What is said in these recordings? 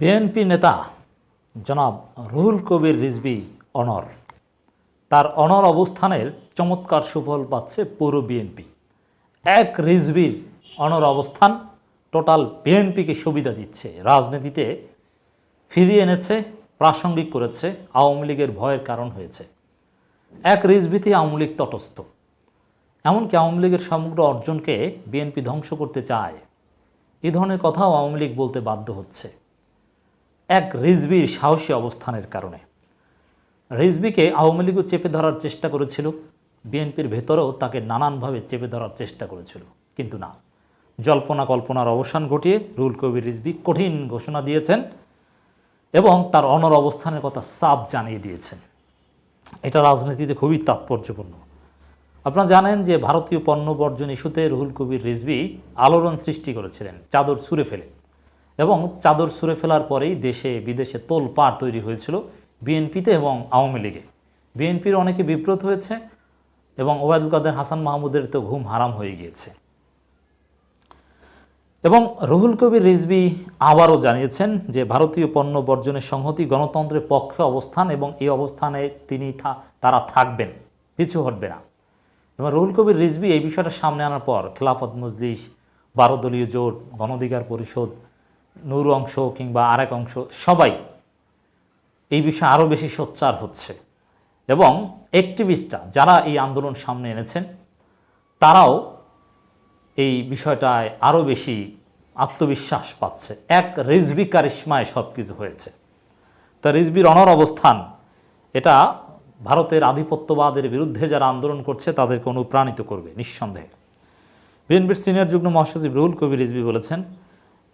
BNP নেতা জনাব রুহুল কবির রিজভি অনর। তার অনর অবস্থানের চমৎকার সুফল পাচ্ছে পুরো বিএনপি। এক রিজভির অনর অবস্থান টোটাল বিএনপিকে সুবিধা দিচ্ছে। রাজনীতিতে ফিরিয়ে এনেছে, প্রাসঙ্গিক করেছে, আওয়ামী লীগের ভয়ের কারণ হয়েছে। এক রিজভিতে আওয়ামী লীগ তটস্থ। এমনকি আওয়ামী লীগের সমগ্র অর্জনকে বিএনপি ধ্বংস করতে চায়। এ ধরনের কথাও আওয়ামী লীগ বলতে বাধ্য হচ্ছে। এক রিজভির সাহসী অবস্থানের কারণে। রিজভিকে আওয়ামী লীগও চেপে ধরার চেষ্টা করেছিল, বিএনপির ভেতরেও তাকে নানানভাবে চেপে ধরার চেষ্টা করেছিল। কিন্তু না, জল্পনা কল্পনার অবসান ঘটিয়ে রুল কবির রিজভি কঠিন ঘোষণা দিয়েছেন এবং তার অনর অবস্থানের কথা সাফ জানিয়ে দিয়েছেন। এটা রাজনীতিতে খুবই তাৎপর্যপূর্ণ। আপনারা জানেন যে ভারতীয় পণ্য বর্জন ইস্যুতে রুহুল কবির রিজভি আলোড়ন সৃষ্টি করেছিলেন, চাদর ছুঁড়ে ফেলে। এবং চাদর ছুঁড়ে ফেলার পরেই দেশে বিদেশে তোলপাড় তৈরি হয়েছিল বিএনপিতে এবং আওয়ামী লীগে। বিএনপির অনেকে বিব্রত হয়েছে এবং ওবায়দুল কাদের, হাসান মাহমুদের তো ঘুম হারাম হয়ে গিয়েছে। এবং রুহুল কবির রিজভি আবারও জানিয়েছেন যে ভারতীয় পণ্য বর্জনের সংহতি গণতন্ত্রের পক্ষে অবস্থান এবং এই অবস্থানে তিনি তারা থাকবেন, পিছু হটবে না। এবং রুহুল কবির রিজভি এই বিষয়টা সামনে আনার পর খেলাফত মজলিস, বারো দলীয় জোট, গণঅধিকার পরিষদ নূর অংশ কিংবা আরেক অংশ, সবাই এই বিষয়ে আরও বেশি সোচ্চার হচ্ছে। এবং অ্যাক্টিভিস্টরা যারা এই আন্দোলন সামনে এনেছেন, তারাও এই বিষয়টায় আরও বেশি আত্মবিশ্বাস পাচ্ছে। এক রিজবি কারিশ্মায় সব কিছু হয়েছে। তা রিজবির অনর অবস্থান, এটা ভারতের আধিপত্যবাদের বিরুদ্ধে যারা আন্দোলন করছে, তাদেরকে অনুপ্রাণিত করবে নিঃসন্দেহে। বিএনপির সিনিয়র যুগ্ম মহাসচিব রুহুল কবির রিজবি বলেছেন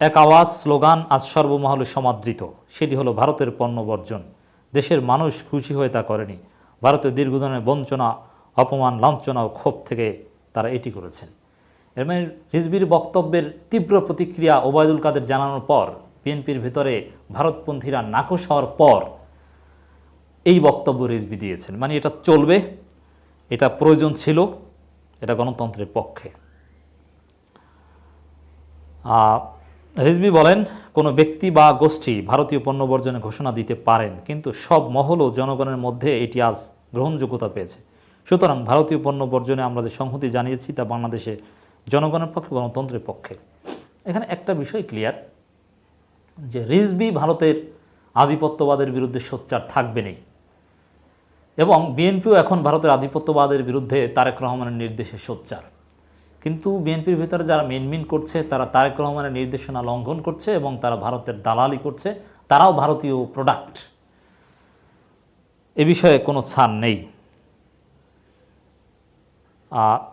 এক আওয়াজ, স্লোগান আজ সর্বমহলে সমাদৃত। সেটি হলো ভারতের পণ্য বর্জন। দেশের মানুষ খুশি হয়ে তা করেনি। ভারতের দীর্ঘদিনের বঞ্চনা, অপমান, লাঞ্ছনা ও ক্ষোভ থেকে তারা এটি করেছেন। এর মানে রিজবির বক্তব্যের তীব্র প্রতিক্রিয়া ওবায়দুল কাদের জানানোর পর, বিএনপির ভেতরে ভারতপন্থীরা নাকশ হওয়ার পর এই বক্তব্য রিজবি দিয়েছেন। মানে এটা চলবে, এটা প্রয়োজন ছিল, এটা গণতন্ত্রের পক্ষে। রিজভি বলেন, কোনো ব্যক্তি বা গোষ্ঠী ভারতীয় পণ্য বর্জনে ঘোষণা দিতে পারেন, কিন্তু সব মহল ও জনগণের মধ্যে এটি আজ গ্রহণযোগ্যতা পেয়েছে। সুতরাং ভারতীয় পণ্য বর্জনে আমরা যে সংহতি জানিয়েছি তা বাংলাদেশে জনগণের পক্ষে, গণতন্ত্রের পক্ষে। এখানে একটা বিষয় ক্লিয়ার, যে রিজভি ভারতের আধিপত্যবাদের বিরুদ্ধে সোচ্চার থাকবে থাকবেনই। এবং বিএনপিও এখন ভারতের আধিপত্যবাদের বিরুদ্ধে তারেক রহমানের নির্দেশে সোচ্চার। কিন্তু বিএনপির ভিতরে যারা মেনমিন করছে, তারা তারেক রহমানের নির্দেশনা লঙ্ঘন করছে এবং তারা ভারতের দালালি করছে, তারাও ভারতীয় প্রোডাক্ট এ বিষয়ে কোনো ছাড় নেই।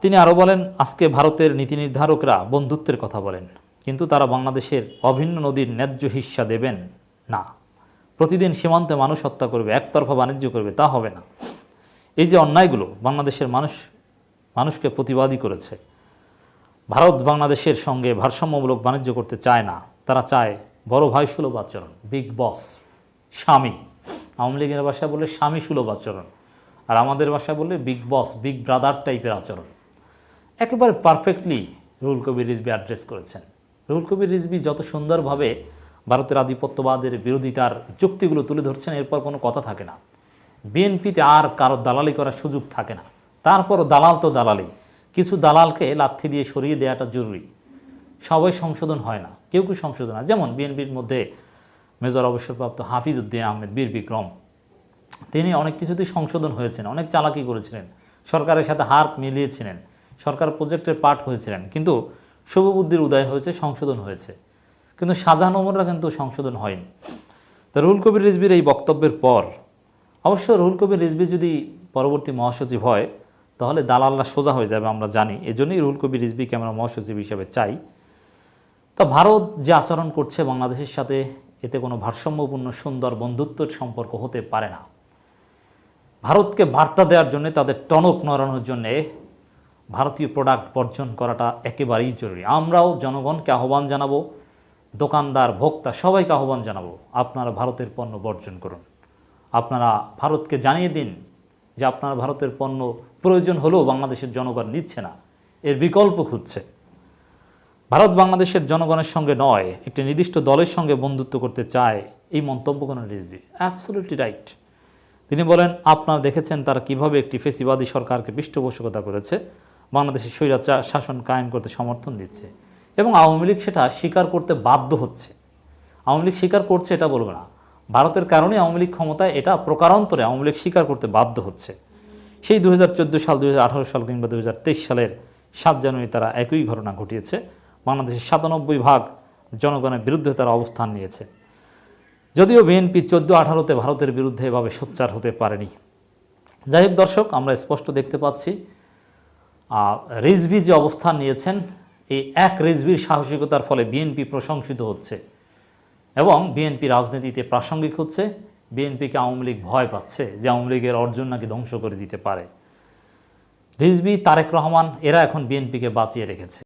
তিনি আরও বলেন, আজকে ভারতের নীতি নির্ধারকরা বন্ধুত্বের কথা বলেন, কিন্তু তারা বাংলাদেশের অভিন্ন নদীর ন্যায্য হিস্সা দেবেন না। প্রতিদিন সীমান্তে মানুষ হত্যা করবে, একতরফা বাণিজ্য করবে, তা হবে না। এই যে অন্যায়গুলো, বাংলাদেশের মানুষ, মানুষকে প্রতিবাদী করেছে। ভারত বাংলাদেশের সঙ্গে ভারসাম্যমূলক বাণিজ্য করতে চায় না। তারা চায় বড় ভাই সুলভ আচরণ বিগ বস স্বামী। আওয়ামী লীগের ভাষায় বলে স্বামী সুলভ আচরণ আর আমাদের ভাষায় বললে বিগ বস বিগ ব্রাদার টাইপের আচরণ। একেবারে পারফেক্টলি রুহুল কবির রিজবি অ্যাড্রেস করেছেন। রুহুল কবির রিজবি যত সুন্দরভাবে ভারতের আধিপত্যবাদের বিরোধিতার যুক্তিগুলো তুলে ধরছেন, এরপর কোনো কথা থাকে না। বিএনপিতে আর কারও দালালি করার সুযোগ থাকে না। তারপরও দালাল তো দালালি। কিছু দালালকে লাথি দিয়ে সরিয়ে দেওয়াটা জরুরি। সবাই সংশোধন হয় না, কেউ কেউ সংশোধন হয় যেমন বিএনপির মধ্যে মেজর অবসরপ্রাপ্ত হাফিজ উদ্দিন আহমেদ, বীর বিক্রম। তিনি অনেক কিছুতেই সংশোধন হয়েছেন, অনেক চালাকি করেছিলেন। সরকারের সাথে হার মিলিয়েছিলেন, সরকার প্রজেক্টের পার্ট হয়েছিলেন, কিন্তু শুভবুদ্ধির উদয় হয়েছে, সংশোধন হয়েছে। কিন্তু শাহজাহান ওমররা কিন্তু সংশোধন হয়নি। তো রুহুল কবির রিজবির এই বক্তব্যের পর, অবশ্য রুহুল কবির রিজবি যদি পরবর্তী মহাসচিব হয় তাহলে দালালরা সোজা হয়ে যাবে, আমরা জানি। এজন্যই রুহুল কবির রিজবিকে আমরা মহাসচিব হিসেবে চাই। তা ভারত যে আচরণ করছে বাংলাদেশের সাথে, এতে কোনো ভারসাম্যপূর্ণ সুন্দর বন্ধুত্বের সম্পর্ক হতে পারে না। ভারতকে বার্তা দেওয়ার জন্য, তাদের টনক নড়ানোর জন্যে ভারতীয় প্রোডাক্ট বর্জন করাটা একেবারেই জরুরি। আমরাও জনগণকে আহ্বান জানাব, দোকানদার, ভোক্তা, সবাইকে আহ্বান জানাব, আপনারা ভারতের পণ্য বর্জন করুন। আপনারা ভারতকে জানিয়ে দিন যে আপনার ভারতের পণ্য প্রয়োজন হলেও বাংলাদেশের জনগণ নিচ্ছে না। এর বিকল্প খুঁজছে। ভারত বাংলাদেশের জনগণের সঙ্গে নয়, একটি নির্দিষ্ট দলের সঙ্গে বন্ধুত্ব করতে চায়, এই মন্তব্য করেন রিজভি। অ্যাবসলিউটলি রাইট তিনি বলেন, আপনারা দেখেছেন তারা কীভাবে একটি ফেসিবাদী সরকারকে পৃষ্ঠপোষকতা করেছে। বাংলাদেশের স্বৈরাচার শাসন কায়েম করতে সমর্থন দিচ্ছে এবং আওয়ামী লীগ সেটা স্বীকার করতে বাধ্য হচ্ছে। আওয়ামী লীগ স্বীকার করছে এটা বলবে না। ভারতের কারণে আওয়ামী লীগ ক্ষমতায় এটা প্রকারান্তরে আওয়ামী লীগ স্বীকার করতে বাধ্য হচ্ছে। সেই দুই হাজার চোদ্দ সাল, দুই হাজার আঠারো সাল কিংবা দুই হাজার তেইশ সালের সাত জানুয়ারি তারা একই ঘটনা ঘটিয়েছে। বাংলাদেশের সাতানব্বই ভাগ জনগণের বিরুদ্ধে তারা অবস্থান নিয়েছে। যদিও বিএনপি চোদ্দ আঠারোতে ভারতের বিরুদ্ধে এভাবে সোচ্চার হতে পারেনি। যাই হোক দর্শক, আমরা স্পষ্ট দেখতে পাচ্ছি রিজভি যে অবস্থান নিয়েছেন, এই এক রিজভির সাহসিকতার ফলে বিএনপি প্রশংসিত হচ্ছে। এবং বিএনপি রাজনীতিতে প্রাসঙ্গিক হচ্ছে, বিএনপিকে আওয়ামী লীগ ভয় পাচ্ছে যে আওয়ামী লীগের অর্জন নাকি ধ্বংস করে দিতে পারে। রিজবি তারেক রহমান, এরা এখন বিএনপিকে বাঁচিয়ে রেখেছে।